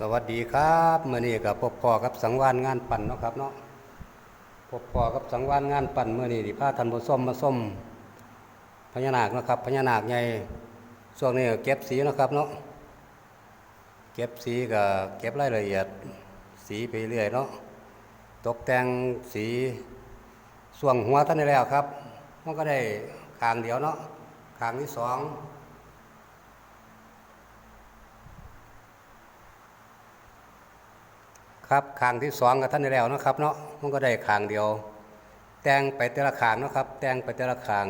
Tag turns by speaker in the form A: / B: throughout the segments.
A: สวัสดีครับมื่อนี้กับพบพอกับสังวานงานปั่นเนาะครับเนาะพบพอกับสังวานงานปั่นมื่อนี้ที่พาท่านผู้ส้มมาส้มพญานาคเนาะครับพญานาคใหญ่ช่วงนี้เก็บสีเนาะครับเนาะเก็บสีกับเก็บรายละเอียด สีไปเรื่อยเนาะตกแต่งสีส่วงหัวท่านได้แล้วครับมันก็ได้คางเดียวเนาะคางที่สอง ครับคางที่สองกับท่านได้แล้วนะครับเนาะมันก็ได้คางเดียว แต่งไปแต่ละคางนะครับ แต่งไปแต่ละคาง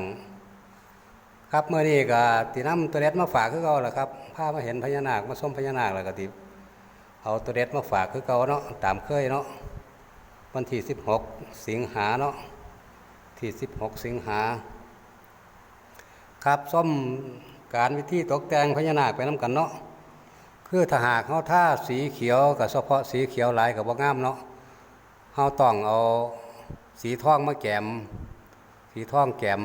A: ครับเมื่อนี้ก็ตีน้ำตัวเด็ดมาฝากคือเก่าแหละครับพามาเห็นพญานาคมาส้มพญานาคแล้วก็ติเอาตัวเด็ดมาฝากคือเก่าเนาะตามเคยเนาะวันที่สิบหกสิงหาเนาะที่สิบหกสิงหาครับส้มการวิธีตกแต่งพญานาคไปน้ำกันเนาะ คือถ้าหากเขาท่าสีเขียวกับเฉพาะสีเขียวหลายกับว่างามเนาะเขาต้องเอาสีทองมาแกม สีทองแกม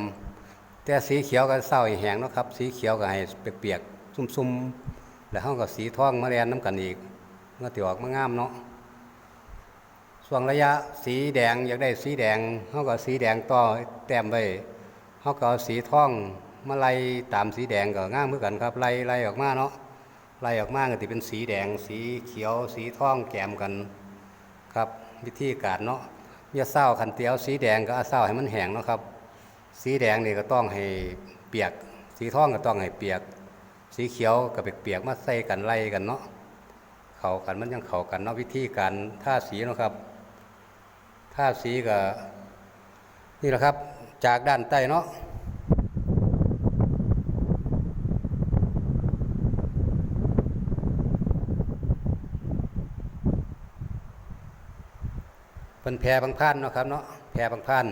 A: แต่สีเขียวก็เศร้าแห้งเนาะครับ สีเขียวก็ให้เปียกๆซุ่มๆแล้วเขาก็สีทองมาแลนน้ำกันอีกมันก็ติออกมางามเนาะส่วนระยะสีแดงอยากได้สีแดงเขาก็สีแดงต่อแต้มไว้เขาก็สีทองมาไล่ตามสีแดงก็งามเหมือนกันครับไล่ไล่ออกมาเนาะ ไล่ออกมาก็จะเป็นสีแดง สีเขียว สีทองแกมกันครับ วิธีการเนาะอย่าเศร้าขันเตียวสีแดงก็เอาเศร้าให้มันแห้งเนาะครับ สีแดงนี่ก็ต้องให้เปียก สีทองก็ต้องให้เปียก สีเขียวก็เปียกๆมาใส่กันไล่กันเนาะเข้ากันมันยังเข้ากันเนาะวิธีการท่าสีเนาะครับท่าสีก็นี่แหละครับ จากด้านใต้เนาะ เป็นแพรบางพันเนาะครับเนาะแพรบางพัน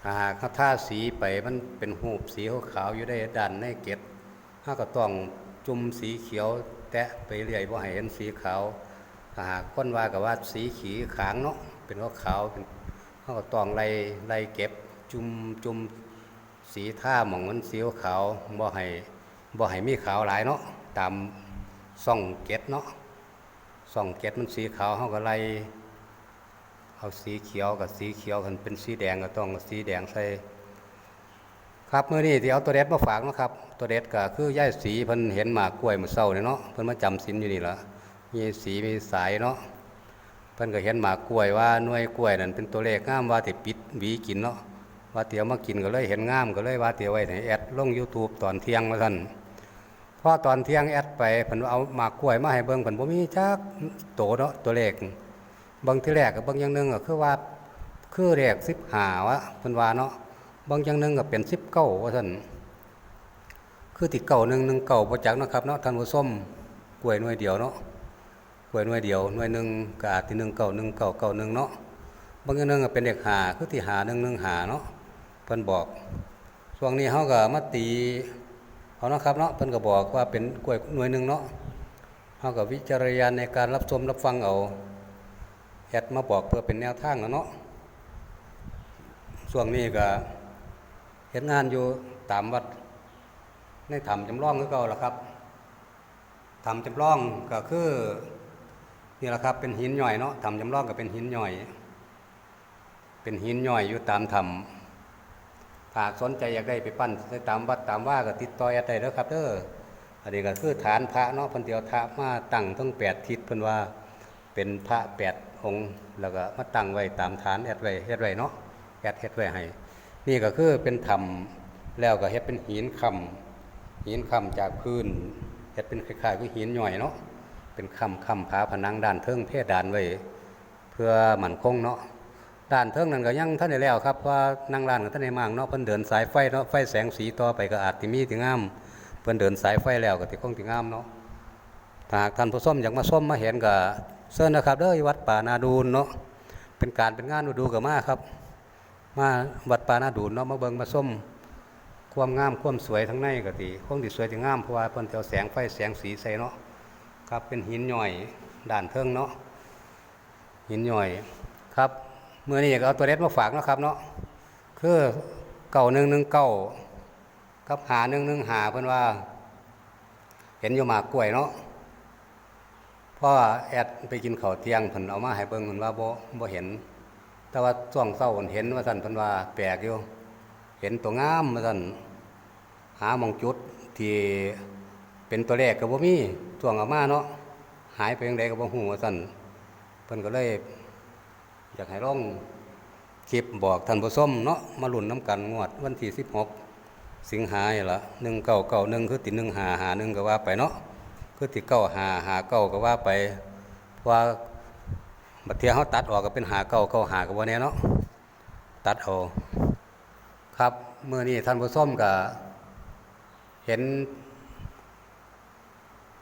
A: ถ้าหากเขาท่าสีไปมันเป็นหูปสีขาวๆอยู่ได้ด้านในเก็ดถ้าก็ต้อง จุ่มสีเขียว แตะไปเรื่อยว่าให้เห็นสีขาวถ้าหากคนว่ากับว่าสีขีขางเนาะเป็นว่าขาวเป็นเขาก็ตองไล่ไล่เก็บ จุ่มจุ่มสีท่าหมองมันสีขาวบ่ให้บ่ให้มีขาวหลายเนาะตามซ่องเก็ดเนาะซ่องเก็ดมันสีขาวเขาก็ไล่เอาสีเขียวกับสีเขียวกันเป็นสีแดงก็ต้องสีแดงใส่ ครับมื่อนี้ที่เอาตัวเด็ดมาฝากนะครับ ตัวเด็ดก็คือย่ายสีเพิ่นเห็นหมากกล้วยมื้อเช้านี่เนาะเพิ่นมาจำศีลอยู่นี่ล่ะมีสีมีสายเนาะเพิ่นก็เห็นหมากกล้วยว่าหน่วยกล้วยนั่นเป็นตัวเลขงามว่าสิปิดหวีกินเนาะว่าเตียวมากินก็เลยเห็นงามก็เลยว่าเตียวไว้ในแอดลง YouTube ตอนเที่ยงว่าซั่นพอตอนเที่ยงแอดไปเพิ่นเอาหมากกล้วยมาให้เบิ่งเพิ่นบ่มีจักโตเนาะตัวเลขเบิ่งที่แรกก็เบิ่งอย่างนึงก็คือว่าคือเลข15วะเพิ่นว่าเนาะ บางอย่างหนึ่งก็เป็นสิบเก้าว่าท่านคือติดเก่าหนึ่งหนึ่งเก่าประจักษ์นะครับเนาะท่านผู้ส้มกล้วยหน่วยเดียวเนาะกล้วยหน่วยเดียวหน่วยหนึ่งก็อาจที่หนึ่งเก่าหนึ่งเก่าเก่าหนึ่งเนาะบางอย่างหนึ่งก็เป็นเด็กหาคือที่หาหนึ่งหนึ่งหาเนาะเพิ่นบอกช่วงนี้เขาก็มาตีเขาเนาะครับเนาะเพิ่นก็บอกว่าเป็นกล้วยหน่วยหนึ่งเนาะเขาก็วิจารณญาณในการรับชมรับฟังเอาแอดมาบอกเพื่อเป็นแนวทางแล้วเนาะช่วงนี้ก็ เห็นงานอยู่ตามวัดในถ้ำจำลองคือเก่าล่ะครับถ้ำจำลองก็คือนี่แหละครับเป็นหินหย่อยเนาะถ้ำจำลองก็เป็นหินหย่อย เป็นหินหย่อยอยู่ตามถ้ำถ้าสนใจอยากได้ไปปั้นในตามวัดตามว่าก็ติดต่อแอดได้แล้วครับเด้ออันนี้ก็คือฐานพระเนาะพิ่นเดียวพระมาตั้งทั้งแปดทิศเพิ่นว่าเป็นพระแปดองค์ แล้วก็มาตั้งไว้ตามฐานแอดไว้เฮ็ดไว้เนาะแอดเฮ็ดไว้ให้ นี่ก็คือเป็นธรรมแล้วก็เฮ็ดเป็นหินคำหินคำจากพื้นเฮ็ดเป็นคล้ายๆคือหินหน่อยเนาะเป็นคำคำผาผนังด้านเทิงเทดานไว้เพื่อมั่นคงเนาะด้านเทิงนั้นก็ยังท่านได้แล้วครับว่านั่งร้านก็ท่านได้มางเนาะเพิ่นเดินสายไฟเนาะไฟแสงสีต่อไปก็อาจสิมีที่งามเพิ่นเดินสายไฟแล้วก็สิคงที่งามเนาะถ้าหากท่านผู้ชมอยากมาชมมาเห็นก็เชิญนะครับเด้อวัดป่านาดูนเนาะเป็นการเป็นงานดูๆก็มาครับ มาวัดปานาดูนเนาะมาเบิงมาส้มความงามความสวยทั้งในก็ดีคงสิสวยที่งามเพราะว่าเพิ่นจะเอาแสงไฟแสงสีใส่เนาะครับเป็นหินหย่อยด้านเทิงเนาะหินหย่อยครับเมื่อนี้อยากเอาตัวเล็ดมาฝากนะครับเนาะคือเก่าหนึ่งหนึ่งเก้ากับหาหนึ่งหนึ่งหาเพิ่นว่า เห็นอยู่หมากกล้วยเนาะเพราะว่าแอดไปกินข้าวเที่ยงเพิ่นเอามาให้เบิ่งเพิ่นว่าบ่บ่เห็น แต่ว่าช่วงเช้าเห็นว่าซั่นพิ่นว่าแปลกอยู่ เห็นตัวงามว่าซั่นหามองจุดที่เป็นตัวแรกก็บ่มีช่วงอามาเนาะหายไปจังไดก็บ่ฮู้ว่าซั่นเพิ่นก็เลย อยากให้ลองคลิปบอกท่านผู้ชมเนาะมาลุ้นน้ำกันงวดวันที่16สิงหานี่ล่ะ1991คือติ1551ก็ว่าไปเนาะคือติ9559ก็ว่าไปเพราะว่า บัดเทียเฮาตัดออกก็เป็น5995ก็บ่แน่เนาะตัดเอาครับเมื้อนี้ท่านผู้ชมก็เห็น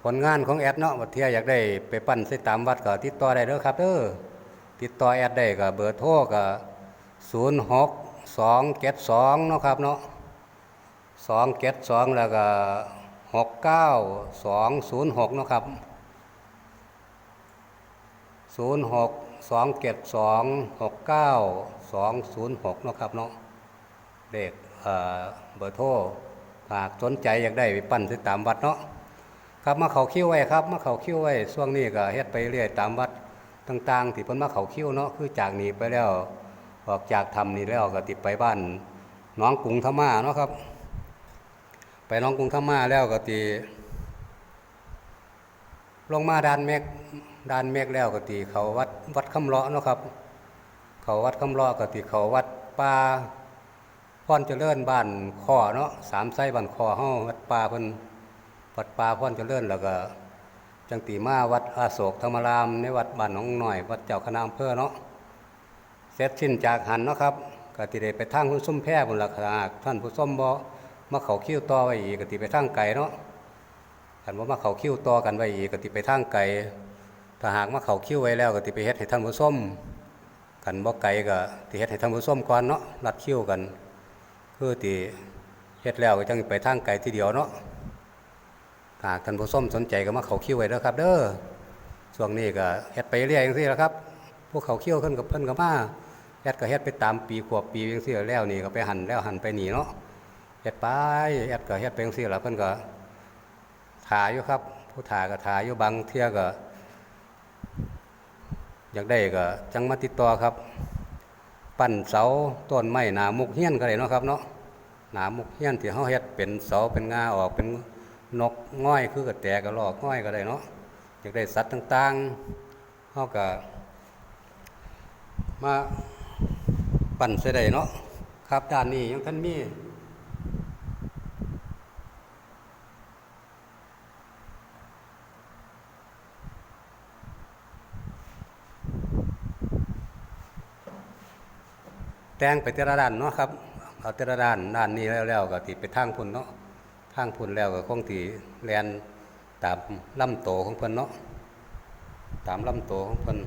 A: ผลงานของแอดเนาะบัดเทียอยากได้ไปปั้นใส่ตามวัดก็ติดต่อได้เด้อครับเด้อติดต่อแอดได้ก็เบอร์โทรก็06272เก็ดสองเนาะครับเนาะสองเจ็ดสองแล้วก็หกเก้าสองศูนย์หกเนาะครับ ศูนย์หกสองเจ็ดสองหกเก้าสองศูนย์หกนาะครับเนาะเลขเอ่อเบอร์โทรหากสนใจอยากได้ไปปั้นที่ตามวัดเนาะครับมาเขาคิ้วไว้ครับมาเขาคิ้วไว้ช่วงนี้ก็เฮ็ดไปเรื่อยตามวัดต่างๆที่เพิ่นมาเขาคิ้วเนาะคือจากนี้ไปแล้วออกจากธรรมนี้แล้วก็ติดไปบ้านน้องกรุงธรรมาเนาะครับ ไปน้องกรุงธรรมาแล้วก็ตี ลงมาดานเมฆดานเมฆแล้วก็ตีเขาวัดวัดคำเลาะเนาะครับ เขาวัดคำเลาะก็ตีเขาวัดป่าพ่อนเจริญบ้านคอเนาะสามไส้บ้านคอเฮาวัดป่าเพิ่นวัดป่าพ่อนเจริญแล้วก็จังตีมาวัดอาโศกธรรมรามในวัดบ้านหนองหน่อย วัดเจ้าคณะอำเภอเนาะเสร็จสิ้นจากหันเนาะครับก็ติได้ไปทางผู้ส้มแพร่บนหลักหาท่านผู้ส้มบ่มาเขาคิ้วต่อไว้อีกก็ติไปทางไก่เนาะ คันว่ามาเขาคิ้วต่อกันไว้อีกก็ติไปทางไก่ถ้าหากมาเขาคิ้วไว้แล้วก็ติไปเฮ็ดให้ท่านผู้ชมกันบ่ไก่ก็ติเฮ็ดให้ท่านผู้ชมก่อนเนาะรัดคิ้วกัน คือติเฮ็ดแล้วก็จังไปทางไก่ทีเดียวเนาะหากท่านผู้ชมสนใจก็มาเขาคิ้วไว้เด้อครับ เด้อช่วงนี้ก็เฮ็ดไปเรื่อยจังซี่แหละครับ พวกเขาคิ้วขึ้นกับเพิ่นก็มาเฮ็ดก็เฮ็ดไปตามปีขวบปีจังซี่แล้วนี่ก็ไปหันแล้วหันไปหนีเนาะเฮ็ดไปเฮ็ดก็เฮ็ดเป็นจังซี่ล่ะเพิ่นก็ ถ่ายอยู่ครับ ผู้ถ่ายก็ถ่ายอยู่บางเที่ยก็ อยากได้ก็จังมาติดต่อครับ ปั้นเสาต้นไม้หนามุกเฮี้ยนก็ได้เนาะครับเนาะหนามุกเฮี้ยนที่เฮาเฮ็ดเป็นเสาเป็นงาออกเป็นนกง่อยคือกระแตกระรอกง่อยก็ได้เนาะอยากได้สัตว์ต่างๆเฮาก็มาปั้นใส่ได้เนาะครับด้านนี้ยังท่านมี แต่งไปแต่ละด้านเนาะครับเอาแต่ละด้านด้านนี้แล้วแล้วก็ติไปทางพุ่นเนาะทางพุ่นแล้วก็คงตีแลนตามลำโตของเพิ่นเนาะตามลำโตของเพิ่น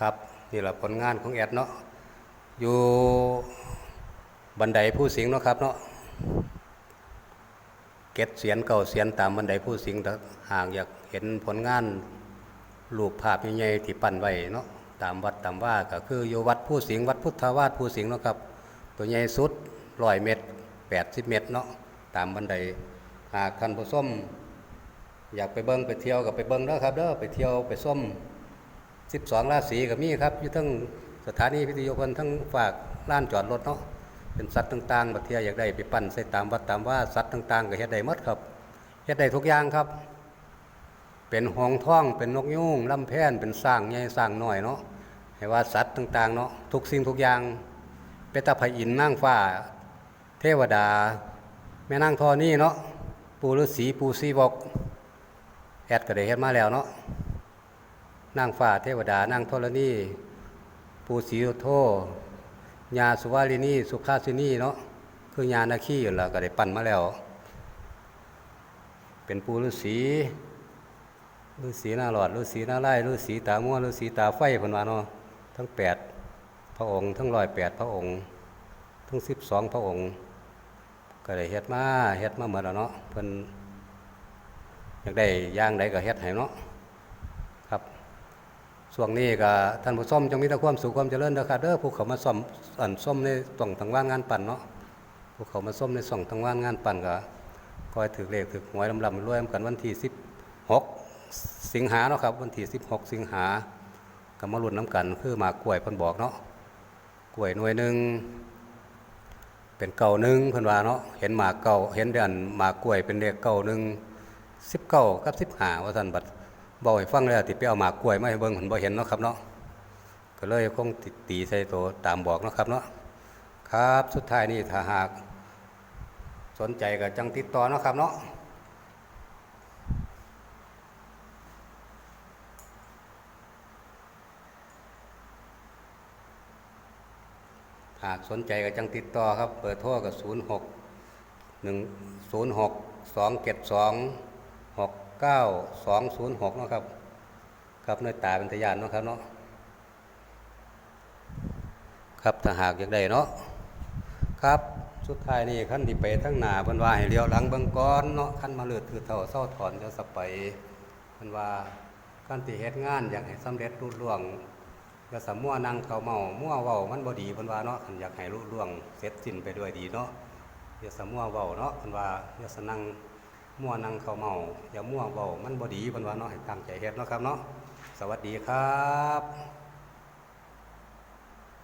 A: ครับนี่แหละผลงานของแอดเนาะอยู่บันไดผู้สิงเนาะครับเนาะเก็ดเสียนเก่าเสียนตามบันไดผู้สิงห์ถ้าหากอยากเห็นผลงานรูปภาพใหญ่ๆที่ปั้นไว้เนาะตามวัดตามว่าก็คืออยู่วัดผู้สิงวัดพุทธาวาสผู้สิงเนาะครับ ตัวใหญ่สุดร้อยเมตรแปดสิบเมตรเนาะตามบันไดหากท่านผู้ส้มอยากไปเบิ้งไปเที่ยวก็ไปเบิ้งเด้อครับเด้อไปเที่ยวไปส้ม 12ราศีก็มีครับอยู่ทั้งสถานีพิทยุคนทั้งฝากล้านจอดรถเนาะเป็นสัตว์ต่างๆบัดเทียอยากได้ไปปั้นใส่ตามวัดตามว่าสัตว์ต่าง ๆ ก็เฮ็ดได้หมดครับเฮ็ดได้ทุกอย่างครับ เป็นหงท่องเป็นนกยูงลำแพนเป็นสร้างใหญ่สร้างน้อยเนาะให้ว่าสัตว์ต่าง ๆ เนาะทุกสิ่งทุกอย่างเป็นตาพระอินทร์นางฟ้า เทวดา แม่นางธรนี่เนาะปูฤาษีปูซีบอกแอดก็ได้เฮ็ดมาแล้วเนาะ นางฟ้าเทวดานางธรณีปูศรีโธญาสุวาลินีสุภาสินีเนาะคือญานาคีอยู่แล้วก็ได้ปั้นมาแล้ว เป็นปูฤาษีฤาษีหน้าหลอดฤาษีหน้าไร่ฤาษีตาม่วฤาษีตาไฟเพิ่นวาเนาะทั้งแปดพระองค์ ทั้งร้อยแปดพระองค์ ทั้งสิบสองพระองค์ ก็ได้เฮ็ดมาเฮ็ดมาหมดแล้วเนาะเพิ่นอยากได้ย่างใดก็เฮ็ดให้เนาะ ช่วงนี้ก็ท่านผู้ชมจงมีแต่ความสุขความเจริญเด้อครับเด้อผู้เขามาซ่อมอันส้มในส่องทางว่านงานปั่นเนาะผู้เขามาส้มในส่องทางว่านงานปั่นก็คอยถือเลขถือหวยลำลำรวยกันวันที่16สิงหาเนาะครับ วันที่16สิงหาก็มาลุ้นน้ำกันคือหมากล้วยพิ่นบอกเนาะกล้วยหน่วยหนึ่งเป็นเก่าหนึ่งพิ่นว่าเนาะเห็นหมากเก่าเห็นเดือนหมากกล้วยเป็นเลขเก่าหนึ่งสิบเก้ากับสิบห้าว่าท่านบัด บอกให้ฟังแล้วติไปเอาหมากกล้วยมาให้เบิ่งเพิ่นบ่เห็นเนาะครับเนาะก็เลยคงติดตีใส่ตัวตามบอกเนาะครับเนาะครับสุดท้ายนี่ถ้าหาก สนใจก็จังติดต่อเนาะครับเนาะหากสนใจก็จังติดต่อครับ เปิดโทรกับ 0 6 1 9 2 0 6เนาะครับ ครับเนื้อตาเป็นตยานเนาะครับเนาะครับถ้าหากอยากได้เนาะครับสุดท้ายนี่ขั้นที่ไปทั้งหน้าเพิ่นว่าให้เลี้ยวหลังเบิ่งก่อนเนาะขั้นมาเลือดคือเท่าเศร้าถอนจะสไปเพิ่นว่าขั้นที่เฮ็ดงานอยากให้สำเร็จรุ่ล่วงอย่าสำมั่วนั่งเขาเมามั่วเว้ามันบ่ดีเพิ่นว่าเนาะคันอยากให้รุ่ล่วงเสร็จสิ้นไปด้วยดีเนาะอย่าสำมั่วเว้าเนาะเพิ่นว่าอย่าสนั่ง มั่วนั่งเขาเมาอย่ามั่วเบามันบอดีบันว่าเนาะให้ตั้งใจเฮ็ดเนาะครับเนาะสวัสดีครับ